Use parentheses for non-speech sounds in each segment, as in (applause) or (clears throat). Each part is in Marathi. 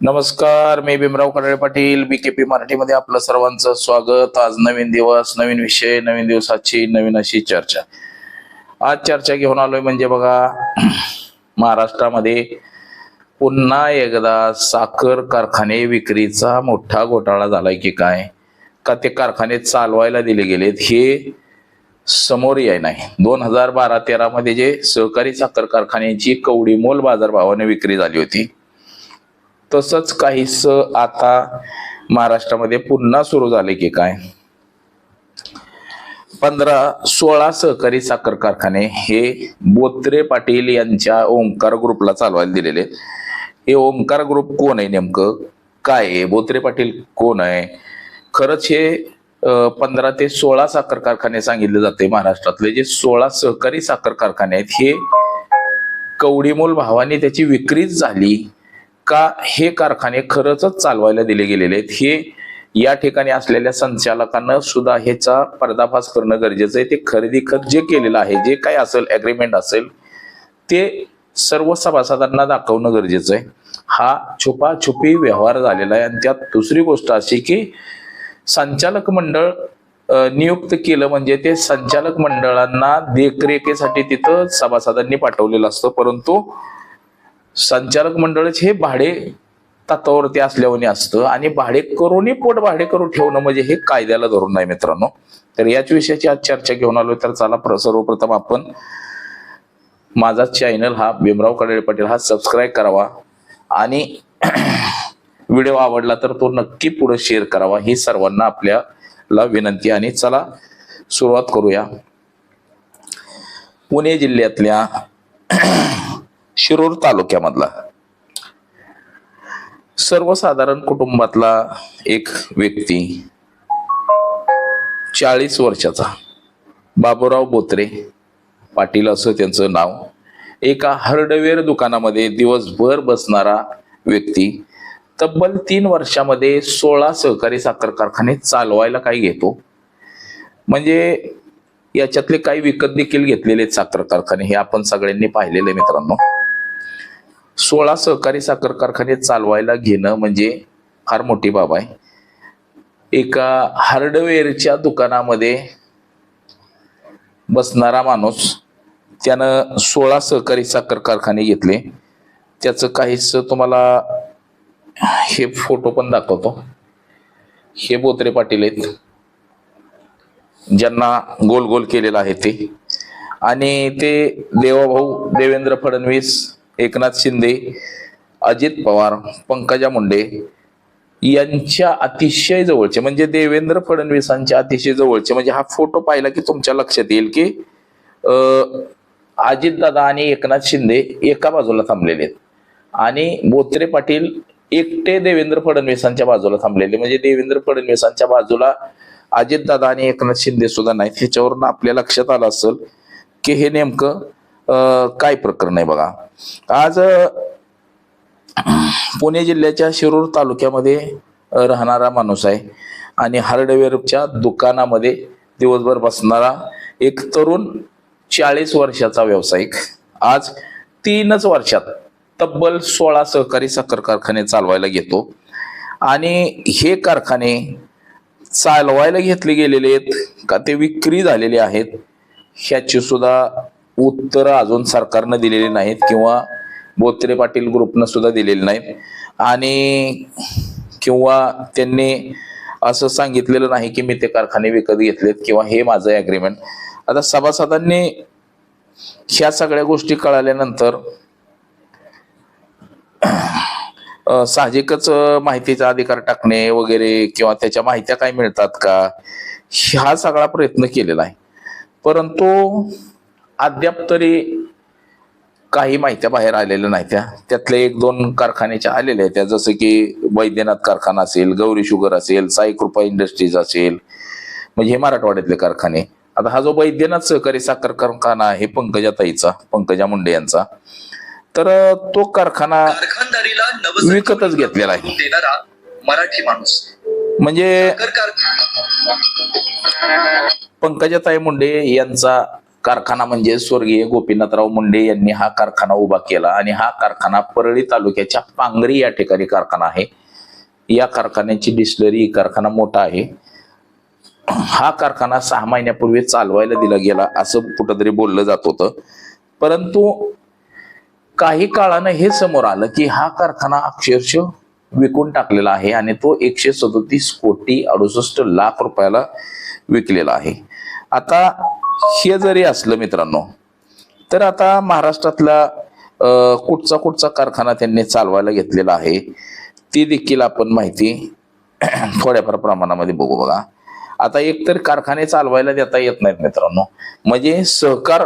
नमस्कार मी भीमराव कडाळे पाटील बीकेपी मराठीमध्ये आपलं सर्वांचं स्वागत. आज नवीन दिवस नवीन विषय नवीन दिवसाची नवीन अशी चर्चा. आज चर्चा घेऊन आलोय म्हणजे बघा महाराष्ट्रामध्ये पुन्हा एकदा साखर कारखाने विक्रीचा मोठा घोटाळा झालाय की काय? का ते कारखाने चालवायला दिले गेलेत हे समोर याय नाही. दोन हजार बारा तेरामध्ये जे सहकारी साखर कारखान्यांची कवडीमोल बाजारभावाने विक्री झाली होती तसंच काहीस आता महाराष्ट्रामध्ये पुन्हा सुरू झाले की काय? पंधरा सोळा सहकारी साखर कारखाने हे बोत्रे पाटील यांच्या ओंकार ग्रुपला चालवायला दिलेले आहेत. हे ओंकार ग्रुप कोण आहे नेमकं? काय आहे? बोत्रे पाटील कोण आहे? खरंच हे पंधरा ते सोळा साखर कारखाने सांगितले जाते महाराष्ट्रातले. जे सोळा सहकारी साखर कारखाने आहेत हे कवडीमोल भावाने त्याची विक्रीच झाली. का हे कारखाने खरंच चालवायला दिले गेलेले आहेत? हे या ठिकाणी असलेल्या संचालकांना सुद्धा ह्याचा पर्दाफाश करणं गरजेचं आहे. ते खरेदी खत जे केलेलं आहे जे काय असेल अग्रीमेंट असेल ते सर्व सभासदांना दाखवणं गरजेचं आहे. हा छुपा छुपी व्यवहार झालेला आहे. आणि त्यात दुसरी गोष्ट अशी की संचालक मंडळ नियुक्त केलं म्हणजे ते संचालक मंडळांना देखरेखीसाठी तिथं सभासदांनी पाठवलेलं असतं. परंतु संचालक मंडळच हे भाडे तत्वावरती असल्याने असतं. आणि भाडे करूनही पोट भाडे करून ठेवणं म्हणजे हे कायद्याला धरून नाही मित्रांनो. तर याच विषयाची आज चर्चा घेऊन आलो तर चला सर्वप्रथम आपण माझा चॅनल हा भीमराव कडाळे पाटील हा सबस्क्राईब करावा. आणि (clears throat) व्हिडिओ आवडला तर तो नक्की पुढे शेअर करावा. ही सर्वांना आपल्याला विनंती. आणि चला सुरुवात करूया. पुणे जिल्ह्यातल्या (clears throat) शिरूर तालुक्यामधला. सर्वसाधारण कुटुंबातला एक व्यक्ती चाळीस वर्षाचा. बाबूराव बोत्रे पाटील असं त्यांचं नाव. एका हार्डवेअर दुकानामध्ये दिवसभर बसणारा व्यक्ती. तब्बल तीन वर्षामध्ये सोळा सहकारी साखर कारखाने चालवायला काही घेतो. म्हणजे याच्यातले काही विकत देखील घेतलेले आहेत साखर कारखाने हे आपण सगळ्यांनी पाहिलेले मित्रांनो. सोळा सहकारी साखर कारखाने चालवायला घेणं म्हणजे फार मोठी बाब आहे. एका हार्डवेअरच्या दुकानामध्ये बसणारा माणूस त्यानं सोळा सहकारी साखर कारखाने घेतले. त्याचं काहीच तुम्हाला हे फोटो पण दाखवतो. हे बोत्रे पाटील आहेत. ज्यांना गोल गोल केलेलं आहे ते. आणि ते देवाभाऊ देवेंद्र फडणवीस एकनाथ शिंदे अजित पवार पंकजा मुंडे यांच्या अतिशय जवळचे म्हणजे देवेंद्र फडणवीसांच्या अतिशय जवळचे म्हणजे हा फोटो पाहिला की तुमच्या लक्षात येईल की अजितदादा आणि एकनाथ शिंदे एका बाजूला थांबलेले आहेत. आणि बोत्रे पाटील एकटे देवेंद्र फडणवीसांच्या बाजूला थांबलेले म्हणजे देवेंद्र फडणवीसांच्या बाजूला अजितदादा आणि एकनाथ शिंदे सुद्धा नाहीत. ह्याच्यावरून आपल्या लक्षात आलं असेल की हे नेमकं काय प्रकरण आहे बघा? आज पुणे जिल्ह्याच्या शिरूर तालुक्यामध्ये राहणारा माणूस आहे आणि हार्डवेअरच्या दुकानामध्ये दिवसभर बसणारा एक तरुण चाळीस वर्षाचा व्यावसायिक. आज तीनच वर्षात तब्बल सोळा सहकारी साखर कारखाने चालवायला घेतो. आणि हे कारखाने चालवायला घेतले गेलेले आहेत का ते विक्री झालेले आहेत ह्याची सुद्धा उत्तरं अजून सरकारनं दिलेली नाहीत किंवा बोत्रे पाटील ग्रुपनं सुद्धा दिलेली नाहीत. आणि किंवा त्यांनी असं सांगितलेलं नाही की मी ते कारखाने विकत घेतलेत किंवा हे माझं ॲग्रीमेंट आता सभासदांनी ह्या सगळ्या गोष्टी कळाल्यानंतर साहजिकच माहितीचा अधिकार टाकणे वगैरे किंवा त्याच्या माहित्या काय मिळतात का हा सगळा प्रयत्न केलेला आहे. परंतु अद्याप तरी काही माहित्या बाहेर आलेल्या नाही त्या. त्यातल्या एक दोन कारखान्याच्या आलेल्या आहेत त्या. जसं की वैद्यनाथ कारखाना असेल गौरी शुगर असेल साई कृपा इंडस्ट्रीज असेल म्हणजे हे मराठवाड्यातले कारखाने. आता हा जो वैद्यनाथ सहकारी साखर कारखाना आहे पंकजा ताईचा पंकजा मुंडे यांचा तर तो कारखाना विकतच घेतलेला आहे. मराठी माणूस. म्हणजे पंकजाताई मुंडे यांचा कारखाना म्हणजे स्वर्गीय गोपीनाथराव मुंडे यांनी हा कारखाना उभा केला आणि हा कारखाना परळी तालुक्याच्या पांगरी या ठिकाणी कारखाना आहे. या कारखान्याची डिस्लरी कारखाना मोठा आहे. हा कारखाना सहा महिन्यापूर्वी चालवायला दिला गेला असं कुठंतरी बोललं जात होतं. परंतु काही काळानं हे समोर आलं की हा कारखाना अक्षरशः विकून टाकलेला आहे आणि तो एकशे सदोतीस कोटी अडुसष्ट लाख रुपयाला विकलेला आहे. आता हे जरी असलं मित्रांनो. तर आता महाराष्ट्रातला कुठचा कुठचा कारखाना त्यांनी चालवायला घेतलेला आहे ती देखील आपण माहिती (clears throat) थोड्याफार प्रमाणामध्ये बघू बघा. आता एकतर कारखाने चालवायला देता येत नाहीत मित्रांनो. म्हणजे सहकार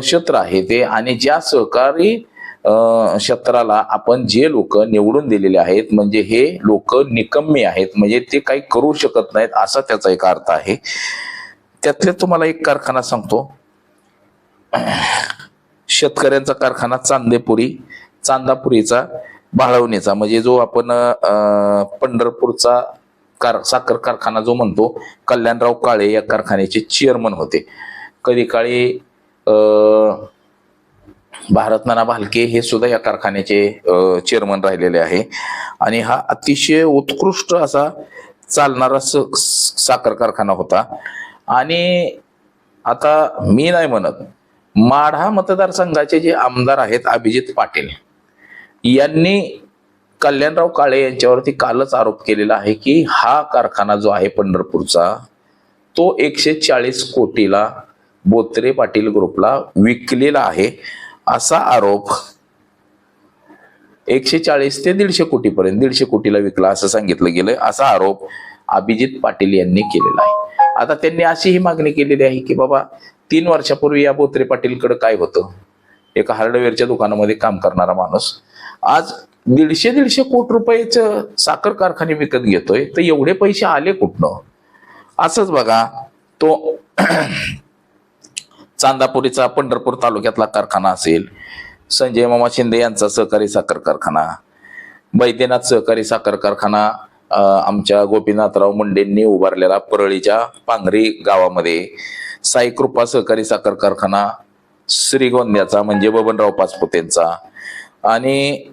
क्षेत्र आहे ते आणि ज्या सहकारी क्षेत्राला आपण जे लोक निवडून दिलेले आहेत म्हणजे हे लोक निकम्मी आहेत म्हणजे ते काही करू शकत नाहीत असा त्याचा एक अर्थ आहे. त्यातले तुम्हाला एक कारखाना सांगतो. शेतकऱ्यांचा कारखाना चांदेपुरी चांदापुरीचा बाळवणीचा. म्हणजे जो आपण पंढरपूरचा कार साखर कारखाना जो म्हणतो कल्याणराव काळे या कारखान्याचे चेअरमन होते. कधी काळी भारतनाना भालके हे सुद्धा या कारखान्याचे चेअरमन राहिलेले आहे. आणि हा अतिशय उत्कृष्ट असा चालणारा स- साखर कारखाना होता. आणि आता मी नाही म्हणत माढा मतदारसंघाचे जे आमदार आहेत अभिजित पाटील यांनी कल्याणराव काळे यांच्यावरती कालच आरोप केलेला आहे की हा कारखाना जो आहे पंढरपूरचा तो एकशे चाळीस कोटीला बोत्रे पाटील ग्रुपला विकलेला आहे. असा आरोप एकशे चाळीस ते दीडशे कोटीपर्यंत दीडशे कोटीला विकला असं सांगितलं गेलं असा आरोप अभिजित पाटील यांनी केलेला आहे. आता त्यांनी अशी ही मागणी केलेली आहे की बाबा तीन वर्षापूर्वी या बोत्रे पाटीलकडे काय होतं? एका हार्डवेअरच्या दुकानामध्ये काम करणारा माणूस. आज दीडशे दीडशे कोटी रुपयाचं साखर कारखाने विकत घेतोय तर एवढे पैसे आले कुठनं? असंच बघा तो (clears throat) चांदापुरीचा पंढरपूर तालुक्यातला कारखाना असेल संजय मामा शिंदे यांचा सहकारी साखर कारखाना बैद्यनाथ सहकारी साखर कारखाना आमच्या गोपीनाथराव मुंडेंनी उभारलेला परळीच्या पांगरी गावामध्ये साईकृपा सहकारी साखर कारखाना श्रीगोंद्याचा म्हणजे बबनराव पाचपुतेंचा. आणि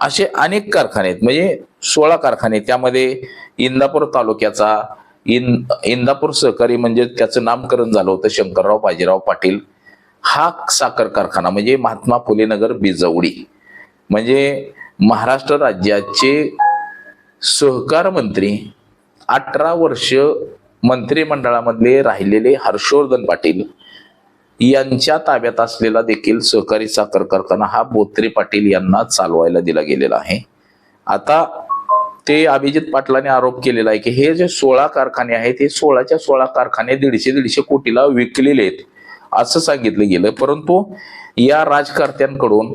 असे अनेक कारखाने आहेत. म्हणजे सोळा कारखाने त्यामध्ये इंदापूर तालुक्याचा इन इंदापूर सहकारी म्हणजे त्याचं नामकरण झालं होतं शंकरराव बाजीराव पाटील. हा साखर कारखाना म्हणजे महात्मा फुले नगर बिजवडी. म्हणजे महाराष्ट्र राज्याचे सहकार मंत्री अठरा वर्ष मंत्रिमंडळामध्ये राहिलेले हर्षवर्धन पाटील यांच्या ताब्यात असलेला देखील सहकारी साखर कारखाना हा बोत्रे पाटील यांना चालवायला दिला गेलेला आहे. आता ते अभिजित पाटलाने आरोप केलेला आहे की हे जे सोळा कारखाने आहेत हे सोळाच्या सोळा कारखाने दीडशे दीडशे कोटीला विकलेले आहेत असं सांगितलं गेलं. परंतु या राजकर्त्यांकडून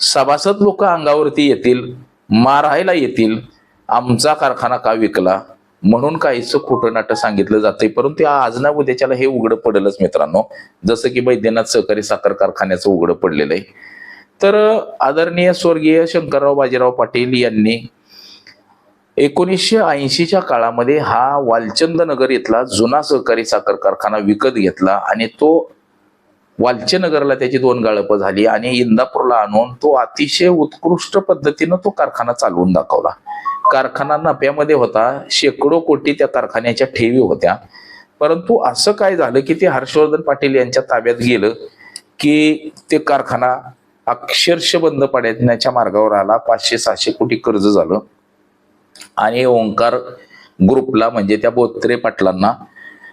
सभासद लोक अंगावरती येतील मारायला येतील आमचा कारखाना का विकला? म्हणून काहीच खोटं नाटं सांगितलं जातंय? परंतु आज ना उद्याच्याला हे उघडं पडेलच मित्रांनो. जसं की बैद्यनाथ सहकारी साखर कारखान्याचं उघडं पडलेलं आहे. तर आदरणीय स्वर्गीय शंकरराव बाजीराव पाटील यांनी एकोणीसशे ऐंशीच्या काळामध्ये हा वालचंद नगर इथला जुना सहकारी साखर कारखाना विकत घेतला आणि तो वालचेनगरला त्याची दोन गाळपं झाली आणि इंदापूरला आणून तो अतिशय उत्कृष्ट पद्धतीनं तो कारखाना चालवून दाखवला. कारखाना नफ्यामध्ये होता शेकडो कोटी त्या कारखान्याच्या ठेवी होत्या. परंतु असं काय झालं की ते हर्षवर्धन पाटील यांच्या ताब्यात गेलं की ते कारखाना अक्षरश बंद पडण्याच्या मार्गावर आला पाचशे सहाशे कोटी कर्ज झालं. आणि ओंकार ग्रुपला म्हणजे त्या बोत्रे पाटलांना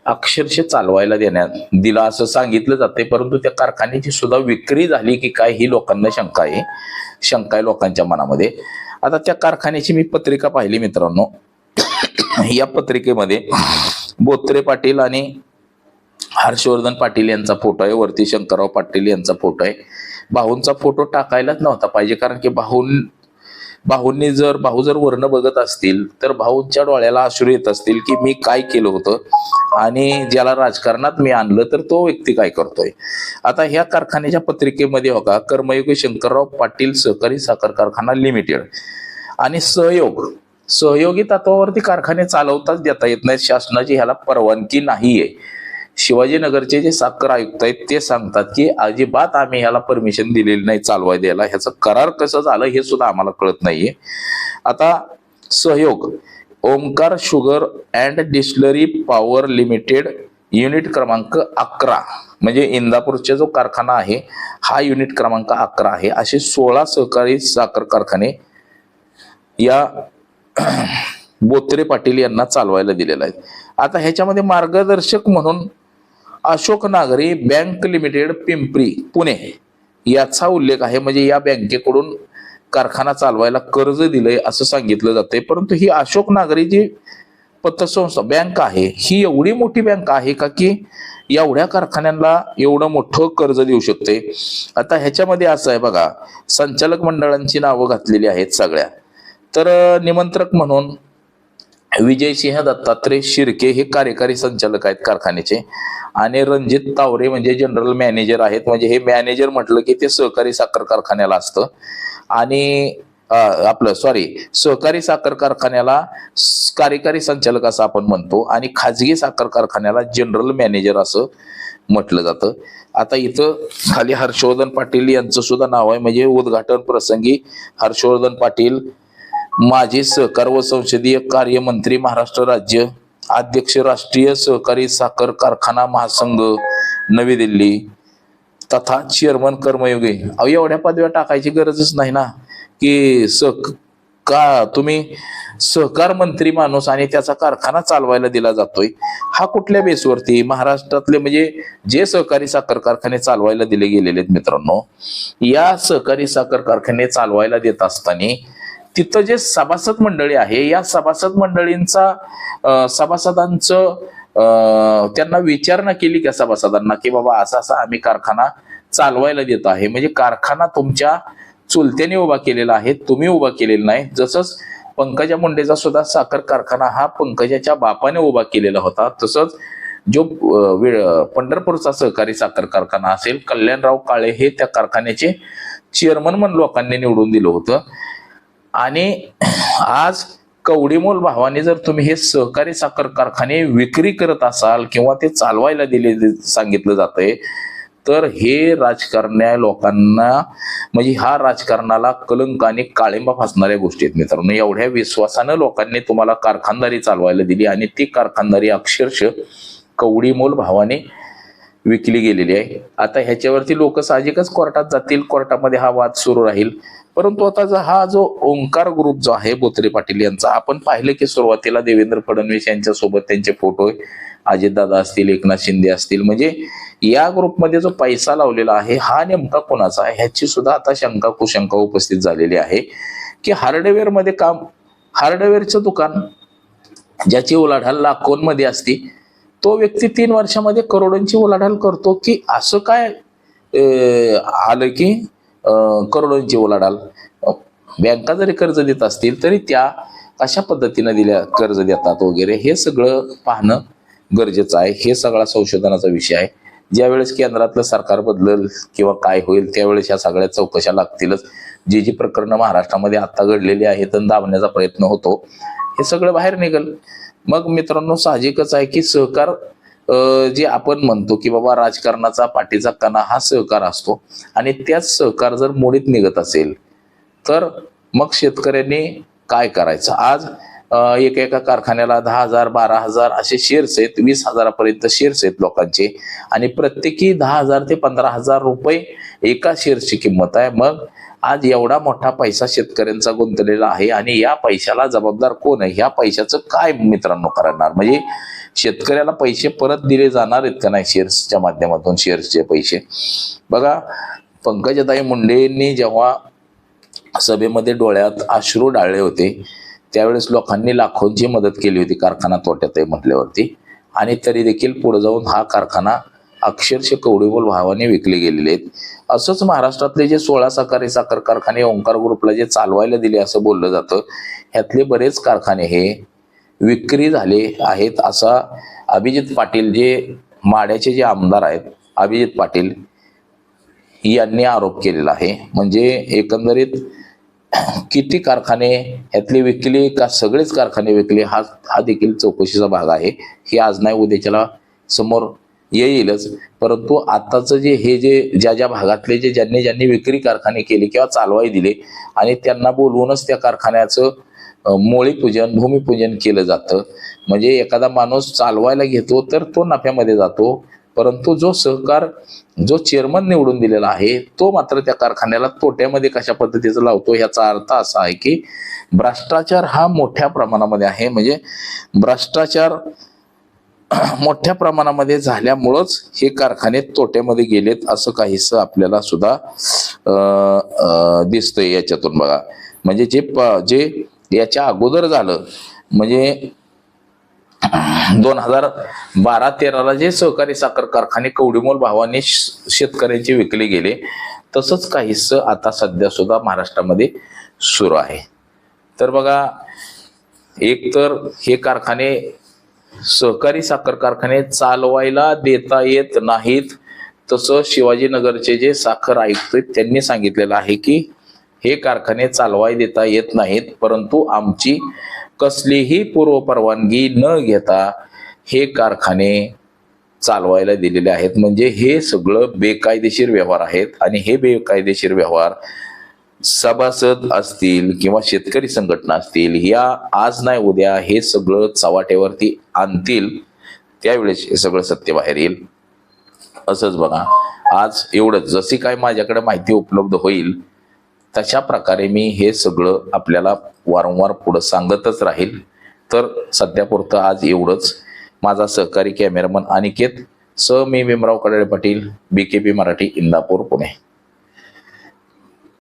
अक्षरशः चालवायला देण्यात दिला असं सांगितलं जाते परंतु त्या कारखान्याची सुद्धा विक्री झाली की काय ही लोकांना शंका आहे. शंका आहे लोकांच्या मनामध्ये. आता त्या कारखान्याची मी पत्रिका पाहिली मित्रांनो. या पत्रिकेमध्ये बोत्रे पाटील आणि हर्षवर्धन पाटील यांचा फोटो आहे वरती शंकरराव पाटील यांचा फोटो आहे. भाऊंचा फोटो टाकायलाच नव्हता पाहिजे कारण की भाऊन भाऊंनी जर भाऊ जर वर्ण बघत असतील तर भाऊंच्या डोळ्याला अश्रू येत असतील की मी काय केलं होतं आणि ज्याला राजकारणात मी आणलं तर तो व्यक्ती काय करतोय. आता ह्या कारखान्याच्या पत्रिकेमध्ये हो का कर्मयोगी शंकरराव पाटील सहकारी साखर कारखाना लिमिटेड आणि सहयोग. सहयोगी तत्वावरती कारखाने चालवताच देता येत नाहीत शासनाची ह्याला परवानगी नाहीये. शिवाजीनगरचे जे साखर आयुक्त आहेत ते सांगतात की अजिबात आम्ही ह्याला परमिशन दिलेली नाही चालवाय द्यायला. ह्याचं करार कसं झालं हे सुद्धा आम्हाला कळत नाहीये. आता Sahyog Omkar Sugar and Distillery Power Limited unit क्रमांक अकरा म्हणजे इंदापूरचा जो कारखाना आहे हा युनिट क्रमांक अकरा आहे. असे सोळा सहकारी साखर कारखाने या (clears throat) बोत्रे पाटील यांना चालवायला दिलेला आहे. आता ह्याच्यामध्ये मार्गदर्शक म्हणून अशोक नागरी बँक लिमिटेड पिंपरी पुणे. याचा उल्लेख आहे म्हणजे या बँकेकडून कारखाना चालवायला कर्ज दिलंय असं सांगितलं जाते परंतु ही अशोक नागरी जी पतसंस्था बँक आहे ही एवढी मोठी बँक आहे का की एवढ्या कारखान्यांना एवढं मोठं कर्ज देऊ शकते? आता ह्याच्यामध्ये असं आहे बघा संचालक मंडळांची नावं घातलेली आहेत सगळ्या. तर निमंत्रक म्हणून विजयसिंह दत्तात्रय शिर्के हे कार्यकारी संचालक आहेत कारखान्याचे. आणि रणजित तावरे म्हणजे जनरल मॅनेजर आहेत. म्हणजे हे मॅनेजर म्हटलं की ते सहकारी साखर कारखान्याला असतं. आणि आपलं सॉरी सहकारी साखर कारखान्याला कार्यकारी संचालक असं आपण म्हणतो. आणि खाजगी साखर कारखान्याला जनरल मॅनेजर असं म्हटलं जातं. आता इथं खाली हर्षवर्धन पाटील यांचं सुद्धा नाव आहे. म्हणजे उद्घाटन प्रसंगी हर्षवर्धन पाटील माजी सहकार व संसदीय कार्यमंत्री महाराष्ट्र राज्य अध्यक्ष राष्ट्रीय सहकारी साखर कारखाना महासंघ नवी दिल्ली. तथा चेअरमन कर्मयोगी. अहो एवढ्या पदव्या टाकायची गरजच नाही ना? की सह का तुम्ही सहकार मंत्री माणूस आणि त्याचा कारखाना चालवायला दिला जातोय हा कुठल्या बेसवरती महाराष्ट्रातले म्हणजे जे सहकारी साखर कारखाने चालवायला दिले गेलेले आहेत मित्रांनो या सहकारी साखर कारखाने चालवायला देत असताना तिथं जे सभासद मंडळी आहे या सभासद मंडळींचा सभासदांचं त्यांना विचारणा केली का सभासदांना की बाबा असा असा आम्ही कारखाना चालवायला देत आहे. म्हणजे कारखाना तुमच्या चुलत्याने उभा केलेला आहे तुम्ही उभा केलेला नाही. जसंच पंकजा मुंडेचा सुद्धा साखर कारखाना हा पंकजाच्या बापाने उभा केलेला होता. तसंच जो पंढरपूरचा सहकारी साखर कारखाना असेल कल्याणराव काळे हे त्या कारखान्याचे चेअरमन म्हणून लोकांनी निवडून दिलं होतं. आणि आज कवडीमोल भावाने जर तुम्ही हे सहकारी साखर कारखाने विक्री करत असाल किंवा ते चालवायला दिले सांगितलं जातंय तर हे राजकारण्या लोकांना म्हणजे हा राजकारणाला कलंक आणि काळिंबा फासणाऱ्या गोष्टी आहेत मित्रांनो. एवढ्या विश्वासानं लोकांनी तुम्हाला कारखानदारी चालवायला दिली आणि ती कारखानदारी अक्षरशः कवडीमोल भावाने विकली गेलेली आहे. आता ह्याच्यावरती लोक साहजिकच कोर्टात जातील कोर्टामध्ये हा वाद सुरू राहील. परंतु आता जो हा जो ओंकार ग्रुप जो आहे बोत्रे पाटील यांचा आपण पाहिलं की सुरुवातीला देवेंद्र फडणवीस यांच्या सोबत त्यांचे फोटो अजितदादा असतील एकनाथ शिंदे असतील म्हणजे या ग्रुपमध्ये जो पैसा लावलेला आहे हा नेमका कोणाचा आहे? ह्याची सुद्धा आता शंका कुशंका उपस्थित झालेली आहे. की हार्डवेअरमध्ये काम हार्डवेअरचं दुकान ज्याची उलाढाल लाखोंमध्ये असते तो व्यक्ती तीन वर्षामध्ये करोडोंची उलाढाल करतो की असं काय आलं की करोडांची करोडोंची उलाढाल? बँका जरी कर्ज देत असतील तरी त्या कशा पद्धतीनं दिल्या कर्ज देतात वगैरे हे सगळं पाहणं गरजेचं आहे. हे सगळा संशोधनाचा विषय आहे. ज्यावेळेस केंद्रातलं सरकार बदलल किंवा काय होईल त्यावेळेस ह्या सगळ्या चौकशा लागतीलच. जी जी प्रकरणं महाराष्ट्रामध्ये आता घडलेली आहेत दाबण्याचा प्रयत्न होतो हे सगळं बाहेर निघल. मग मित्रांनो साहजिकच आहे की सहकार जे आपण म्हणतो की बाबा राजकारणाचा पाठीचा कणा हा सहकार असतो. आणि त्याच सहकार जर मोडीत निघत असेल तर मग शेतकऱ्यांनी काय करायचं? आज अं, एका एका कारखान्याला दहा हजार बारा हजार असे शेअर्स आहेत वीस हजारापर्यंत शेअर्स आहेत लोकांचे. आणि प्रत्येकी दहा हजार ते पंधरा हजार रुपये एका शेअर्सची किंमत आहे. मग आज एवढा मोठा पैसा शेतकऱ्यांचा गुंतलेला आहे आणि या पैशाला जबाबदार कोण आहे? ह्या पैशाचं काय मित्रांनो करणार? म्हणजे शेतकऱ्याला पैसे परत दिले जाणार आहेत का नाही शेअर्सच्या माध्यमातून? शेअर्सचे पैसे. बघा पंकजाताई मुंडेंनी जेव्हा सभेमध्ये डोळ्यात अश्रू डाळले होते त्यावेळेस लोकांनी लाखोंची मदत केली होती कारखाना तोट्यात आहे म्हटल्यावरती. आणि तरी देखील पुढे जाऊन हा कारखाना अक्षरशः कवडीबोल भावाने विकले गेलेले आहेत. असंच महाराष्ट्रातले जे सोळा साखर साखर कारखाने ओंकार ग्रुपला जे चालवायला दिले असं बोललं जातं ह्यातले बरेच कारखाने हे विक्री झाले आहेत असा अभिजित पाटील जे माड्याचे जे आमदार आहेत अभिजित पाटील यांनी आरोप केलेला आहे. म्हणजे एकंदरीत किती कारखाने यातले विकले का सगळेच कारखाने विकले हा हा देखील चौकशीचा भाग आहे. हे आज नाही उद्याच्याला समोर येईलच. परंतु आताचं जे हे जे ज्या ज्या भागातले जे ज्यांनी ज्यांनी विक्री कारखाने केले किंवा चालवाई दिले आणि त्यांना बोलवूनच त्या कारखान्याचं मोळीपूजन भूमिपूजन केलं जातं. म्हणजे एखादा माणूस चालवायला घेतो तर तो नफ्यामध्ये जातो. परंतु जो सहकार जो चेअरमन निवडून दिलेला आहे तो मात्र त्या कारखान्याला तोट्यामध्ये कशा पद्धतीचं लावतो ह्याचा अर्थ असा आहे की भ्रष्टाचार हा मोठ्या प्रमाणामध्ये आहे. म्हणजे भ्रष्टाचार (clears throat) मोठ्या प्रमाणामध्ये झाल्यामुळंच हे कारखाने तोट्यामध्ये गेलेत असं काहीसं आपल्याला सुद्धा दिसतंय याच्यातून बघा. म्हणजे जे प- जे याच्या अगोदर झालं म्हणजे दोन हजार बारा तेराला जे सहकारी साखर कारखाने कवडीमोल भावाने श- शेतकऱ्यांचे विकले गेले तसंच काहीस आता सध्या सुद्धा महाराष्ट्रामध्ये सुरू आहे. तर बघा एक तर हे कारखाने सहकारी साखर कारखाने चालवायला देता येत नाहीत. तसं शिवाजीनगरचे जे साखर आयुक्त त्यांनी सांगितलेलं आहे की हे कारखाने चालवाय देता येत नाहीत परंतु आमची कसलीही पूर्व परवानगी न घेता हे कारखाने चालवायला दिलेले आहेत. म्हणजे हे सगळं बेकायदेशीर व्यवहार आहेत आणि हे बेकायदेशीर व्यवहार सभासद असतील किंवा शेतकरी संघटना असतील या आज नाही उद्या हे सगळं चव्हाट्यावरती आणतील त्यावेळेस हे सगळं सत्य बाहेर येईल. असंच बघा. आज एवढंच. जशी काय माझ्याकडे माहिती उपलब्ध होईल तशा प्रकारे मी हे सगळं आपल्याला वारंवार पुढं सांगतच राहील. तर सध्यापुरतं आज एवढंच. माझा सहकारी कॅमेरामन अनिकेत स मी Bhimrao Kadale Patil B K P Marathi Indapur Pune.